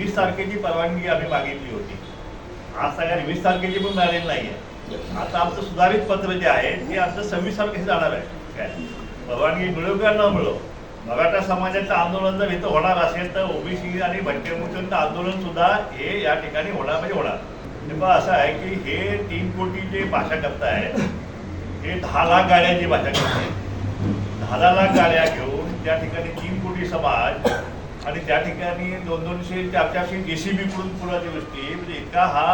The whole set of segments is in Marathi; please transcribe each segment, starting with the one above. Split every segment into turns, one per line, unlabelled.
वीस तारखेची परवानगी आम्ही मागितली होती. आज सगळ्या वीस तारखेची पण मिळालेली नाही आहे आता आमचं सुधारित पत्र जे आहे ते आमचं सव्वीस तारखेचं जाणार आहे. काय? परवानगी मिळो किंवा न मिळो मराठा समाजाचं आंदोलन जर इथं होणार असेल तर ओबीसी आणि भटके मुख्यांचं आंदोलन सुद्धा हे या ठिकाणी होणार म्हणजे होणार. तेव्हा असं आहे की हे तीन कोटी जे भाषा करतायत हे दहा लाख गाड्यांची भाषा करत दहा दहा लाख गाड्या घेऊन त्या ठिकाणी तीन कोटी समाज आणि त्या ठिकाणी दोन दोनशे चार चारशे जेसीबी कडून पुराची गोष्टी म्हणजे इतका हा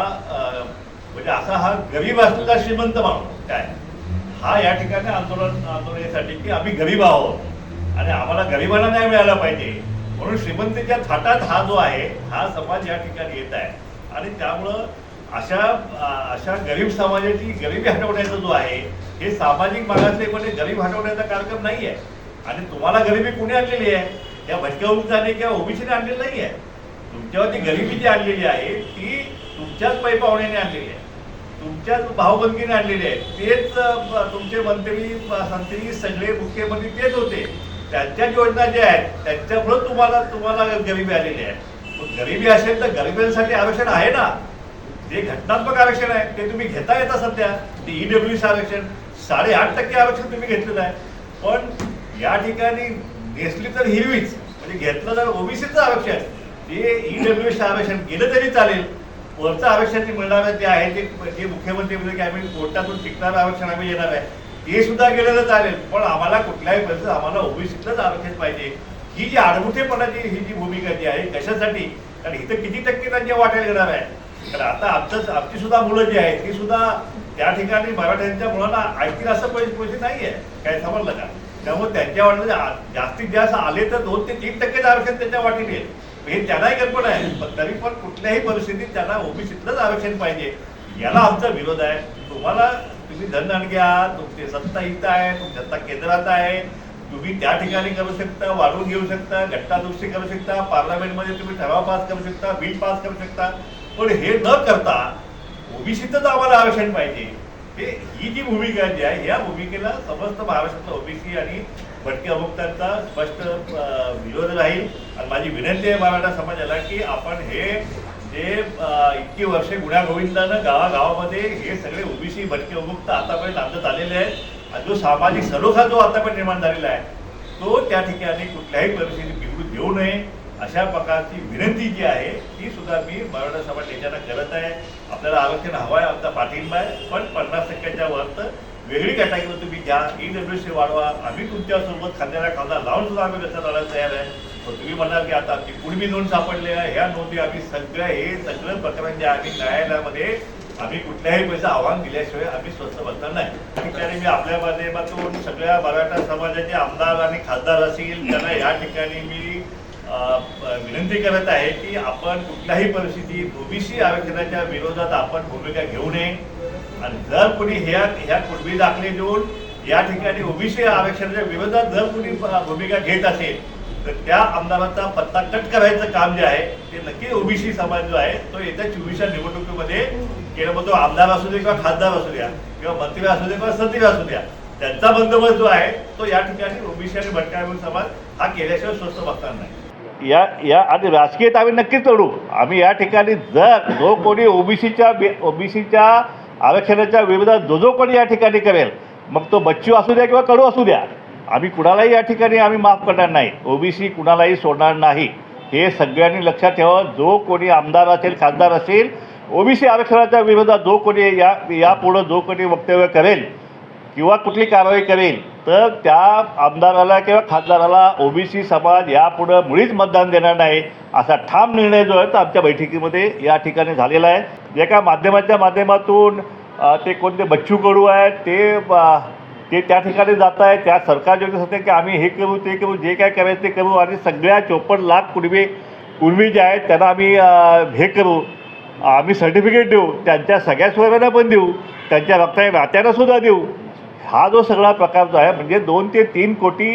म्हणजे असा हा गरीब असलेला श्रीमंत माणूस काय? हा या ठिकाणी आंदोलन आंदोलनासाठी की आम्ही गरीब आहोत. आणि आम्हाला गरिबांना न्याय मिळाला पाहिजे. म्हणून श्रीमंतीच्या थाटात हा जो आहे हा समाज या ठिकाणी येत आहे. आणि त्यामुळं अशा अशा गरीब समाजाची गरिबी हटवण्याचा जो आहे हे सामाजिक मागासलेपणे गरीब हटवण्याचा कार्यक्रम नाही आहे आणि तुम्हाला गरिबी कुणी आणलेली आहे? या भटक्या उपजाने किंवा ओबीसीने आणलेली नाही आहे. तुमच्यावरती गरिबी जी आणलेली आहे ती तुमच्याच पै पाहुण्याने आणलेली आहे. तुमच्याच भावबंदीने आणलेली आहे. तेच तुमचे मंत्री संत्री सगळे मुख्यमंत्री तेच होते. त्यांच्या योजना ज्या आहेत त्यांच्यामुळं तुम्हाला तुम्हाला गरिबी आलेली आहे. मग गरिबी असेल तर गरिबांसाठी आरक्षण आहे ना. जे घटनात्मक आरक्षण आहे ते तुम्ही घेता येता सध्या. ते E ईडब्ल्यू आरक्षण साडेआठ टक्के आरक्षण तुम्ही घेतलेलं आहे. पण या ठिकाणी नेसली तर हिरवीच. म्हणजे घेतलं तर ओबीसीचं आरक्षण. ते ईडब्ल्यू एसचं आरक्षण केलं तरी चालेल. वरचं आरक्षण जे मिळणार जे आहे ते जे मुख्यमंत्री म्हणजे की आम्ही कोर्टातून टिकणारं आरक्षण आम्ही येणार आहे. ते सुद्धा गेलं तर चालेल. पण आम्हाला कुठल्याही परिस्थितीत आम्हाला ओबीसीतलंच आरक्षण पाहिजे. ही जी आडमुठेपणाची ही जी भूमिका जी आहे कशासाठी? कारण इथं किती टक्के त्यांच्या वाटायला येणार आहे? कारण आता आमचं आमची सुद्धा मुलं जी आहेत ती सुद्धा त्या ठिकाणी मराठ्यांच्या मुलांना ऐकतील असं पैसे पैसे नाही आहे काय समजलं का? त्यामुळे त्यांच्या वाटेल जास्तीत जास्त आले तर दोन ते तीन टक्केच आरक्षण त्यांच्या वाटेने येईल. हे त्यांनाही कल्पना आहे. पण तरी पण कुठल्याही परिस्थितीत त्यांना ओबीसीतलंच आरक्षण पाहिजे. याला आमचा विरोध आहे. तुम्हाला तुम्ही धनदानगी घ्या. तुमची सत्ता इथं आहे. तुमची सत्ता केंद्रात आहे. तुम्ही त्या ठिकाणी करू शकता वाढवून घेऊ शकता घट्टादृष्टी करू शकता पार्लमेंटमध्ये तुम्ही ठराव पास करू शकता बिल पास करू शकता. पण हे न करता ओबीसीतच आम्हाला आरक्षण पाहिजे. हे ही जी भूमिका जी आहे या भूमिकेला समस्त महाराष्ट्रातला ओबीसी आणि भटके अमुक्तांचा स्पष्ट विरोध राहील. आणि माझी विनंती आहे मराठा समाजाला की आपण हे जे इतकी वर्षे गुण्यागोविंदानं गावागावामध्ये हे सगळे ओबीसी भटके अमुक्त आतापर्यंत आणत आलेले आहेत. आणि जो सामाजिक सलोखा जो आतापर्यंत निर्माण झालेला आहे तो त्या ठिकाणी कुठल्याही परिस्थितीत बिघडू देऊ नये. अशा प्रकारची विनंती जी आहे ती सुद्धा मी मराठा समाज नेत्यांना करत आहे. आपल्याला आरक्षण हवं आहे आमचा पाठिंबा आहे. पण पन्नास टक्क्याच्या वर तर वेगळी कॅटेगरी तुम्ही घ्या ई डब्ल्यू सी वाढवा. आम्ही तुमच्यासोबत खांद्याला खांदा लावून सुद्धा आम्ही कसं लढायला तयार आहे. पण तुम्ही म्हणाल की आता आमची कुणबी नोंद सापडले आहे. ह्या नोंदी आम्ही सगळं हे सगळं प्रकरण जे आम्ही न्यायालयामध्ये आम्ही कुठल्याही पैसा आव्हान दिल्याशिवाय आम्ही स्वस्त बसणार नाही. त्याने मी आपल्या माध्यमातून सगळ्या मराठा समाजाचे आमदार आणि खासदार असतील त्यांना या ठिकाणी मी विनंती करत आहे की आपण कुठल्याही परिस्थितीत ओबीसी आरक्षणाच्या विरोधात आपण भूमिका घेऊ नये. आणि जर कोणी ह्या ह्या कुणबी दाखले देऊन या ठिकाणी ओबीसी आरक्षणाच्या विरोधात जर कोणी भूमिका घेत असेल तर त्या आमदाराचा पत्ता कट करायचं काम जे आहे ते नक्की ओबीसी समाज जो आहे तो येत्या चोवीसच्या निवडणुकीमध्ये केलं मग तो आमदार असू दे किंवा खासदार असू द्या किंवा मंत्री असू दे किंवा सचिव असू द्या त्यांचा बंदोबस्त जो आहे तो या ठिकाणी ओबीसी आणि भटका समाज हा केल्याशिवाय स्वस्त बघणार नाही. या या आणि राजकीयत आम्ही नक्कीच लढू. आम्ही या ठिकाणी जर जो कोणी ओबीसीच्या ओबीसीच्या आरक्षणाच्या विरोधात जो जो कोणी या ठिकाणी करेल मग तो बच्चू असू द्या किंवा कडू असू द्या आम्ही कुणालाही या ठिकाणी आम्ही माफ करणार नाही. ओबीसी कुणालाही सोडणार नाही. हे सगळ्यांनी लक्षात ठेवा. जो कोणी आमदार असेल खासदार असेल ओबीसी आरक्षणाच्या विरोधात जो कोणी या यापुढं जो कोणी वक्तव्य करेल किंवा कुठली कारवाई करेल तर त्या आमदाराला किंवा खासदाराला ओबीसी समाज यापुढं मुळीच मतदान देणार नाही असा ठाम निर्णय जो आहे तो आमच्या बैठकीमध्ये या ठिकाणी झालेला आहे. एका माध्यमाच्या माध्यमातून ते कोणते बच्चू कडू आहेत ते ते त्या ठिकाणी जात आहे त्या सरकार जे होते की आम्ही हे करू ते करू जे काय करायचं ते करू आणि सगळ्या चोपन्न लाख कुणबी कुणबी जे आहेत त्यांना आम्ही हे करू. आम्ही सर्टिफिकेट देऊ त्यांच्या सगळ्या सोयऱ्यांना पण देऊ त्यांच्या रक्ता नात्यांना सुद्धा देऊ. हा जो सगळा प्रकार जो आहे म्हणजे दोन ते तीन कोटी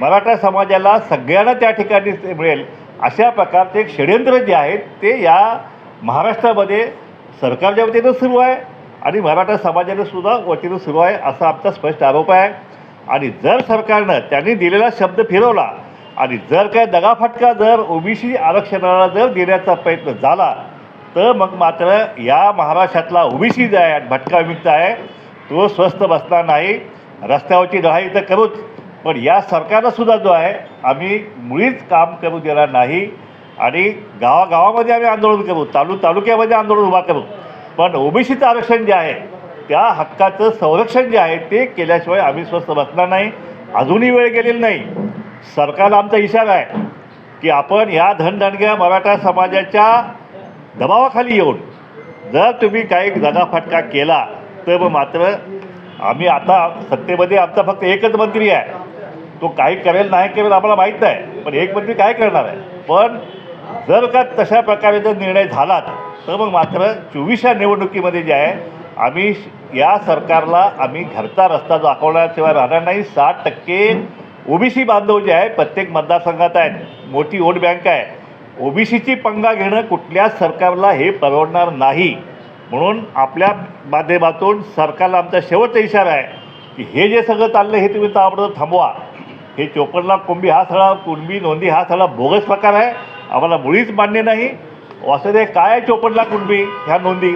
मराठा समाजाला सगळ्यांना त्या ठिकाणी मिळेल अशा प्रकारचे एक षडयंत्र जे आहेत ते या महाराष्ट्रामध्ये सरकारच्या वतीनं सुरू आहे आणि मराठा समाजाने सुद्धा वतीनं सुरू आहे असा आमचा स्पष्ट आरोप आहे. आणि जर सरकारनं त्यांनी दिलेला शब्द फिरवला आणि जर काय दगाफटका जर ओबीसी आरक्षणाला जर देण्याचा प्रयत्न झाला तर मग मात्र या महाराष्ट्रातला ओबीसी जो आहे भटका विमुक्त आहे. तो स्वस्थ बसणार नाही रस्त्यावरची लढाई तर करूच पण या सरकारला सुद्धा जो आहे आम्ही मुळीच काम करू देणार नाही आणि गावागावामध्ये आम्ही आंदोलन करू तालु तालुक्यामध्ये आंदोलन उभा करू. पण ओबीसीचं आरक्षण जे आहे त्या हक्काचं संरक्षण जे आहे ते केल्याशिवाय आम्ही स्वस्त बसणार नाही. अजूनही वेळ गेलेली नाही. सरकारला आमचा इशारा आहे की आपण या धनदानग्या मराठा समाजाच्या दबावाखाली येऊन जर तुम्ही काही दगाफटका केला तर मग मात्र आम्ही आता सत्तेमध्ये आमचा फक्त एकच मंत्री आहे. तो काही करेल नाही करेल आम्हाला माहीत नाही. पण एक मंत्री काय करणार आहे? पण जर का तशा प्रकारे जर निर्णय झालात तर मग मात्र चोवीसच्या निवडणुकीमध्ये जे आहे आम्ही या सरकारला आम्ही घरचा रस्ता दाखवण्याशिवाय राहणार नाही. साठ टक्के ओबीसी बांधव जे आहे प्रत्येक मतदारसंघात आहेत. मोठी वोट बँक आहे. ओबीसीची पंगा घेणं कुठल्याच सरकारला हे परवडणार नाही. म्हणून आपल्या माध्यमातून सरकारला आमचा शेवटचा इशारा आहे की हे जे सगळं चाललं हे तुम्ही ताबडतोब थांबवा. हे चोपन्न लाख कुंभी हा सगळा कुणबी नोंदी हा सगळा बोगस प्रकार आहे. आम्हाला मुळीच मान्य नाही. असं ते काय आहे चोपन्न लाख कुणबी ह्या नोंदी?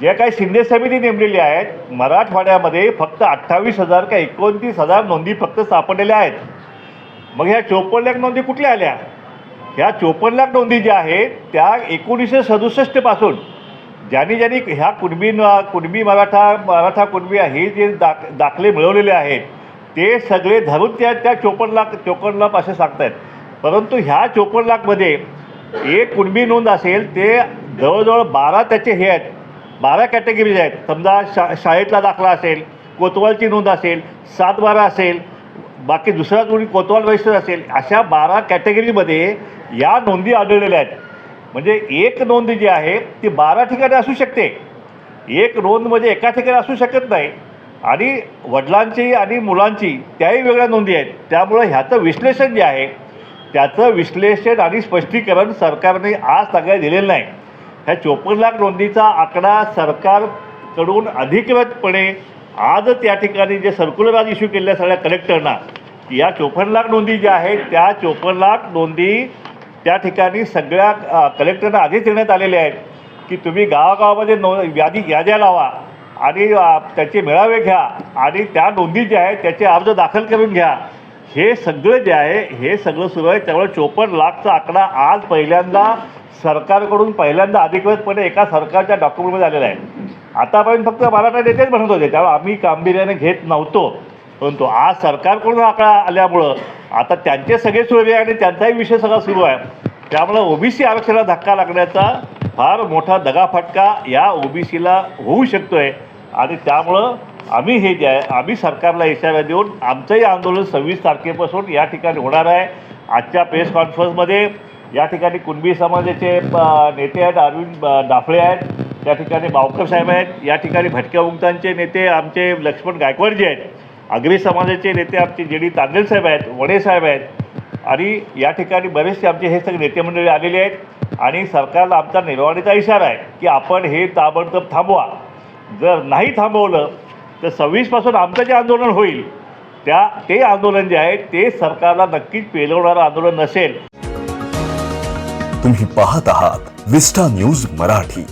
जे काही शिंदे समिती नेमलेली आहेत मराठवाड्यामध्ये फक्त अठ्ठावीस हजार का एकोणतीस हजार नोंदी फक्त सापडलेल्या आहेत. मग ह्या चोपन्न लाख नोंदी कुठल्या आल्या? ह्या चोपन्न लाख नोंदी ज्या आहेत त्या एकोणीसशे सदुसष्टपासून ज्यांनी ज्यांनी ह्या कुणबी कुणबी मराठा मराठा कुणबी हे जे दाख दाखले मिळवलेले आहेत ते सगळे धरून त्या त्या चोपन्न लाख चोपन्न लाख असे सांगतायत. परंतु ह्या चोपन्न लाखमध्ये एक कुणबी नोंद असेल ते जवळजवळ बारा त्याचे हे आहेत. बारा कॅटेगरीज आहेत. समजा शा शाळेतला दाखला असेल कोतवालची नोंद असेल सात बारा असेल बाकी दुसरा कोणी कोतवाल रजिस्टर असेल अशा बारा कॅटेगरीमध्ये या नोंदी आढळलेल्या आहेत. म्हणजे एक नोंद जी आहे ती बारा ठिकाणी असू शकते. एक नोंद म्हणजे एका ठिकाणी असू शकत नाही. आणि वडिलांची आणि मुलांची त्याही वेगळ्या नोंदी आहेत. त्यामुळं ह्याचं विश्लेषण जे आहे त्याचं विश्लेषण आणि स्पष्टीकरण सरकारने आज सगळ्या दिलेलं नाही. ह्या चोपन्न लाख नोंदीचा आकडा सरकारकडून अधिकृतपणे आज त्या ठिकाणी जे सर्क्युलर आज इश्यू केलेल्या सगळ्या कलेक्टरना या चोपन्न लाख नोंदी ज्या आहेत त्या चोपन्न लाख नोंदी त्या ठिकाणी सगळ्या कलेक्टरना आधीच देण्यात आलेले आहेत की तुम्ही गावागावामध्ये नो यादी याद्या लावा आणि त्याचे मेळावे घ्या आणि त्या नोंदी ज्या आहेत त्याचे अर्ज दाखल करून घ्या. हे सगळं जे आहे हे सगळं सुरू आहे. त्यामुळे चोपन्न लाखचा आकडा आज पहिल्यांदा सरकारकडून पहिल्यांदा अधिकृतपणे एका सरकारच्या डॉक्युमेंटमध्ये आलेला आहे. आतापर्यंत फक्त मराठा नेतेच म्हणत होते. त्यामुळे आम्ही गांभीर्याने घेत नव्हतो. परंतु आज सरकारकडून आकडा आल्यामुळं आता त्यांचे सगळे सुरू आहे आणि त्यांचाही विषय सगळा सुरू आहे. त्यामुळं ओबीसी आरक्षणाला धक्का लागण्याचा फार मोठा दगाफटका या ओबीसीला होऊ शकतो आहे आणि त्यामुळं आम्ही हे जे आहे आम्ही सरकारला इशारा देऊन आमचंही आंदोलन सव्वीस तारखेपासून या ठिकाणी होणार आहे. आजच्या प्रेस कॉन्फरन्समध्ये या ठिकाणी कुणबी समाजाचे नेते आहेत अरविंद दाफळे डाफळे आहेत त्या ठिकाणी बावकर साहेब आहेत या ठिकाणी भटक्या मुक्तांचे नेते आमचे लक्ष्मण गायकवाड जे आहेत आगरी समाजाचे नेते आमचे जे डी तांदेल साहेब आहेत वडे साहेब आहेत आणि या ठिकाणी बरेचसे आमचे हे सगळे नेते मंडळी आलेले आहेत. आणि सरकारला आमचा निर्वाणीचा इशारा आहे की आपण हे ताबडतोब थांबवा. जर नाही थांबवलं तर सव्वीसपासून आमचं जे आंदोलन होईल त्या ते आंदोलन जे आहे ते सरकारला नक्कीच पेलवणारं आंदोलन नसेल.
तुम्ही पाहत आहात विस्टा न्यूज मराठी.